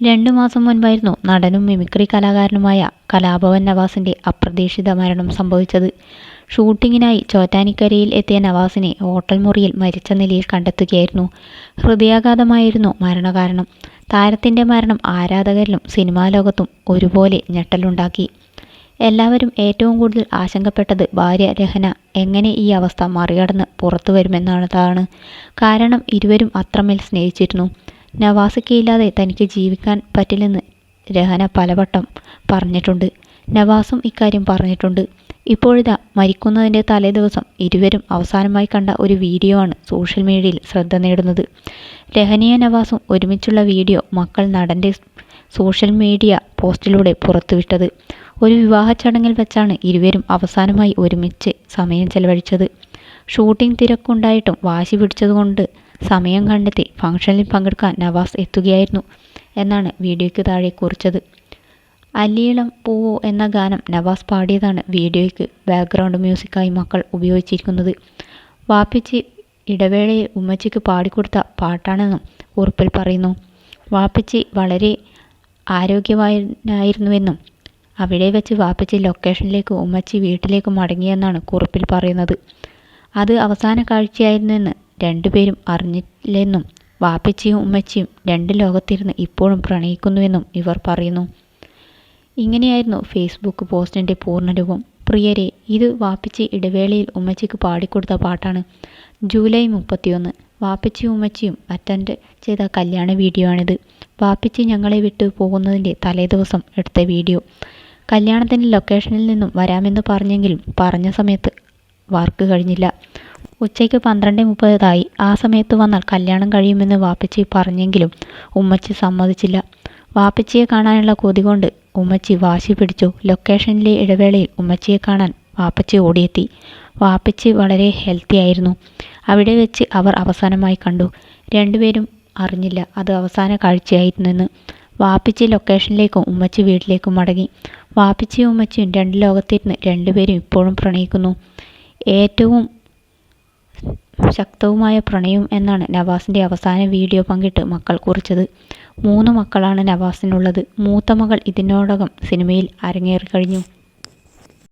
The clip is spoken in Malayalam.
രണ്ടു മാസം മുൻപായിരുന്നു നടനും മിമിക്രി കലാകാരനുമായ കലാഭവൻ നവാസിന്റെ അപ്രതീക്ഷിത മരണം സംഭവിച്ചത്. ഷൂട്ടിങ്ങിനായി ചോറ്റാനിക്കരയിൽ എത്തിയ നവാസിനെ ഹോട്ടൽ മുറിയിൽ മരിച്ച നിലയിൽ കണ്ടെത്തുകയായിരുന്നു. ഹൃദയാഘാതമായിരുന്നു മരണകാരണം. താരത്തിന്റെ മരണം ആരാധകരിലും സിനിമാ ലോകത്തും ഒരുപോലെ ഞെട്ടലുണ്ടാക്കി. എല്ലാവരും ഏറ്റവും കൂടുതൽ ആശങ്കപ്പെട്ടത് ഭാര്യ രഹന എങ്ങനെ ഈ അവസ്ഥ മറികടന്ന് പുറത്തു വരുമെന്നതാണ് കാരണം ഇരുവരും അത്രമേൽ സ്നേഹിച്ചിരുന്നു. നവാസയ്ക്കില്ലാതെ തനിക്ക് ജീവിക്കാൻ പറ്റില്ലെന്ന് രഹന പലവട്ടം പറഞ്ഞിട്ടുണ്ട്. നവാസും ഇക്കാര്യം പറഞ്ഞിട്ടുണ്ട്. ഇപ്പോഴിതാ മരിക്കുന്നതിന്റെ തലേദിവസം ഇരുവരും അവസാനമായി കണ്ട ഒരു വീഡിയോ ആണ് സോഷ്യൽ മീഡിയയിൽ ശ്രദ്ധ നേടുന്നത്. രഹനിയ നവാസും ഒരുമിച്ചുള്ള വീഡിയോ മക്കൾ നടന്റെ സോഷ്യൽ മീഡിയ പോസ്റ്റിലൂടെ പുറത്തുവിട്ടത്. ഒരു വിവാഹ ചടങ്ങിൽ വെച്ചാണ് ഇരുവരും അവസാനമായി ഒരുമിച്ച് സമയം ചെലവഴിച്ചത്. ഷൂട്ടിംഗ് തിരക്കുണ്ടായിട്ടും വാശി പിടിച്ചതുകൊണ്ട് സമയം കണ്ടെത്തി ഫംഗ്ഷനിൽ പങ്കെടുക്കാൻ നവാസ് എത്തുകയായിരുന്നു എന്നാണ് വീഡിയോയ്ക്ക് താഴെ കുറിച്ചത്. അല്ലീളം പൂവോ എന്ന ഗാനം നവാസ് പാടിയതാണ് വീഡിയോയ്ക്ക് ബാക്ക്ഗ്രൗണ്ട് മ്യൂസിക്കായി മക്കൾ ഉപയോഗിച്ചിരിക്കുന്നത്. വാപ്പിച്ചി ഇടവേളയെ ഉമ്മച്ചിക്ക് പാടിക്കൊടുത്ത പാട്ടാണെന്നും കുറിപ്പിൽ പറയുന്നു. വാപ്പിച്ചി വളരെ ആരോഗ്യവാനായിരുന്നുവെന്നും അവിടെ വെച്ച് വാപ്പിച്ച് ലൊക്കേഷനിലേക്ക് ഉമ്മച്ചി വീട്ടിലേക്ക് മടങ്ങിയെന്നാണ് കുറിപ്പിൽ പറയുന്നത്. അത് അവസാന കാഴ്ചയായിരുന്നുവെന്ന് രണ്ടുപേരും അറിഞ്ഞില്ലെന്നും വാപ്പച്ചിയും ഉമ്മച്ചിയും രണ്ട് ലോകത്തിരുന്ന് ഇപ്പോഴും പ്രണയിക്കുന്നുവെന്നും ഇവർ പറയുന്നു. ഇങ്ങനെയായിരുന്നു ഫേസ്ബുക്ക് പോസ്റ്റിന്റെ പൂർണരൂപം. പ്രിയരെ ഇത് വാപ്പച്ചി ഇടവേളയിൽ ഉമ്മച്ചിക്ക് പാടിക്കൊടുത്ത പാട്ടാണ്. ജൂലൈ മുപ്പത്തിയൊന്ന്. വാപ്പച്ചിയും ഉമ്മച്ചിയും അറ്റൻഡ് ചെയ്ത കല്യാണ വീഡിയോ ആണിത് വാപ്പച്ചി ഞങ്ങളെ വിട്ടു പോകുന്നതിന്റെ തലേദിവസം എടുത്ത വീഡിയോ. കല്യാണത്തിന്റെ ലൊക്കേഷനിൽ നിന്നും വരാമെന്ന് പറഞ്ഞെങ്കിലും പറഞ്ഞ സമയത്ത് വർക്ക് കഴിഞ്ഞില്ല. ഉച്ചയ്ക്ക് പന്ത്രണ്ട് മുപ്പതായി. ആ സമയത്ത് വന്നാൽ കല്യാണം കഴിയുമെന്ന് വാപ്പച്ചി പറഞ്ഞെങ്കിലും ഉമ്മച്ചി സമ്മതിച്ചില്ല. വാപ്പച്ചിയെ കാണാനുള്ള കൊതി കൊണ്ട് ഉമ്മച്ചി വാശി പിടിച്ചു. ലൊക്കേഷനിലെ ഇടവേളയിൽ ഉമ്മച്ചിയെ കാണാൻ വാപ്പച്ചി ഓടിയെത്തി. വാപ്പച്ചി വളരെ ഹെൽത്തി ആയിരുന്നു. അവിടെ വെച്ച് അവർ അവസാനമായി കണ്ടു. രണ്ടുപേരും അറിഞ്ഞില്ല അത് അവസാന കാഴ്ചയായിരുന്നെന്ന്. വാപ്പിച്ചി ലൊക്കേഷനിലേക്കും ഉമ്മച്ചി വീട്ടിലേക്കും മടങ്ങി. വാപ്പിച്ചിയും ഉമ്മച്ചിയും രണ്ട് ലോകത്തിരുന്ന് രണ്ടുപേരും ഇപ്പോഴും പ്രണയിക്കുന്നു. ഏറ്റവും ശക്തവുമായ പ്രണയം എന്നാണ് നവാസിന്റെ അവസാന വീഡിയോ പങ്കിട്ട് മക്കൾ കുറിച്ചത്. മൂന്ന് മക്കളാണ് നവാസിനുള്ളത്. മൂത്ത മകൾ ഇതിനോടകം സിനിമയിൽ അരങ്ങേറി കഴിഞ്ഞു.